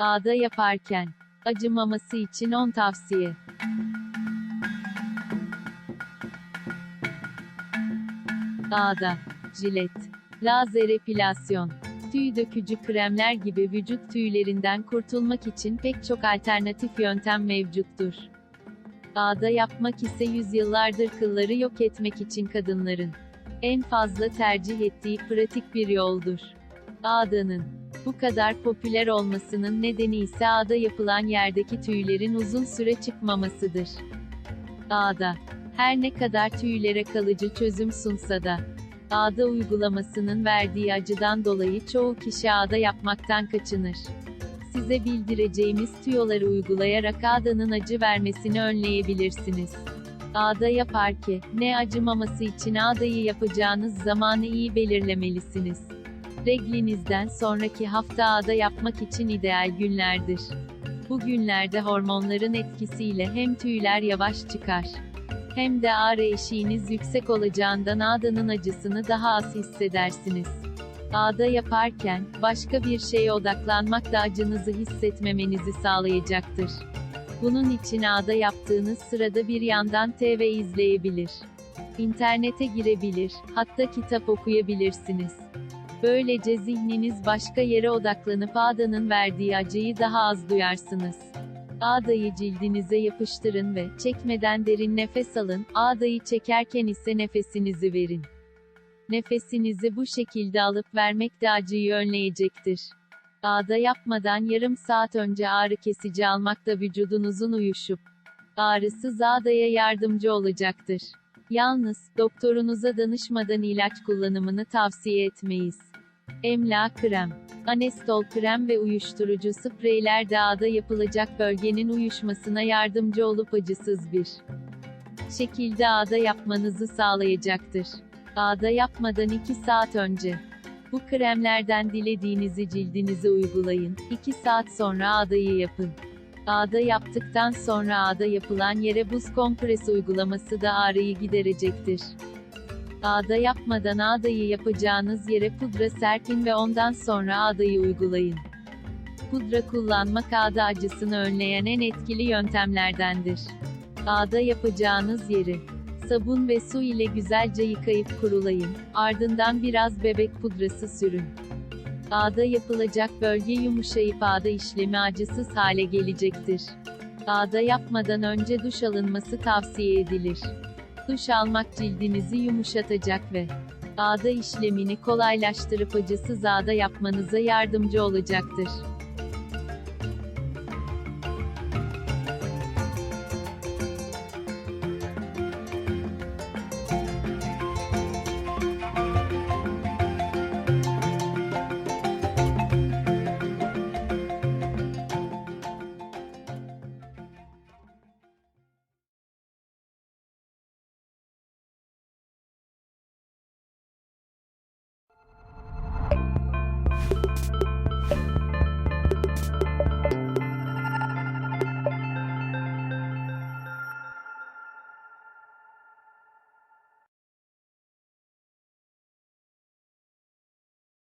Ağda yaparken acımaması için 10 tavsiye. Ağda, jilet, lazer epilasyon, tüy dökücü kremler gibi vücut tüylerinden kurtulmak için pek çok alternatif yöntem mevcuttur. Ağda yapmak ise yüzyıllardır kılları yok etmek için kadınların en fazla tercih ettiği pratik bir yoldur. Ağdanın bu kadar popüler olmasının nedeni ise ağda yapılan yerdeki tüylerin uzun süre çıkmamasıdır. Ağda her ne kadar tüylere kalıcı çözüm sunsa da ağda uygulamasının verdiği acıdan dolayı çoğu kişi ağda yapmaktan kaçınır. Size bildireceğimiz tüyoları uygulayarak ağdanın acı vermesini önleyebilirsiniz. Ağda yaparken, ne acımaması için ağdayı yapacağınız zamanı iyi belirlemelisiniz. Reglinizden sonraki hafta ağda yapmak için ideal günlerdir. Bu günlerde hormonların etkisiyle hem tüyler yavaş çıkar, hem de ağrı eşiğiniz yüksek olacağından ağdanın acısını daha az hissedersiniz. Ağda yaparken, başka bir şeye odaklanmak da acınızı hissetmemenizi sağlayacaktır. Bunun için ağda yaptığınız sırada bir yandan TV izleyebilir. İnternete girebilir, hatta kitap okuyabilirsiniz. Böylece zihniniz başka yere odaklanıp ağdanın verdiği acıyı daha az duyarsınız. Ağdayı cildinize yapıştırın ve çekmeden derin nefes alın. Ağdayı çekerken ise nefesinizi verin. Nefesinizi bu şekilde alıp vermek de acıyı önleyecektir. Ağda yapmadan yarım saat önce ağrı kesici almak da vücudunuzun uyuşup ağrısız ağdaya yardımcı olacaktır. Yalnız, doktorunuza danışmadan ilaç kullanımını tavsiye etmeyiz. Emla krem, anestol krem ve uyuşturucu spreyler de ağda yapılacak bölgenin uyuşmasına yardımcı olup acısız bir şekilde ağda yapmanızı sağlayacaktır. Ağda yapmadan 2 saat önce bu kremlerden dilediğinizi cildinize uygulayın. 2 saat sonra ağdayı yapın. Ağda yaptıktan sonra ağda yapılan yere buz kompres uygulaması da ağrıyı giderecektir. Ağda yapmadan ağdayı yapacağınız yere pudra serpin ve ondan sonra ağdayı uygulayın. Pudra kullanmak ağda acısını önleyen en etkili yöntemlerdendir. Ağda yapacağınız yeri sabun ve su ile güzelce yıkayıp kurulayın. Ardından biraz bebek pudrası sürün. Ağda yapılacak bölge yumuşayıp ağda işlemi acısız hale gelecektir. Ağda yapmadan önce duş alınması tavsiye edilir. Duş almak cildinizi yumuşatacak ve ağda işlemini kolaylaştırıp acısız ağda yapmanıza yardımcı olacaktır.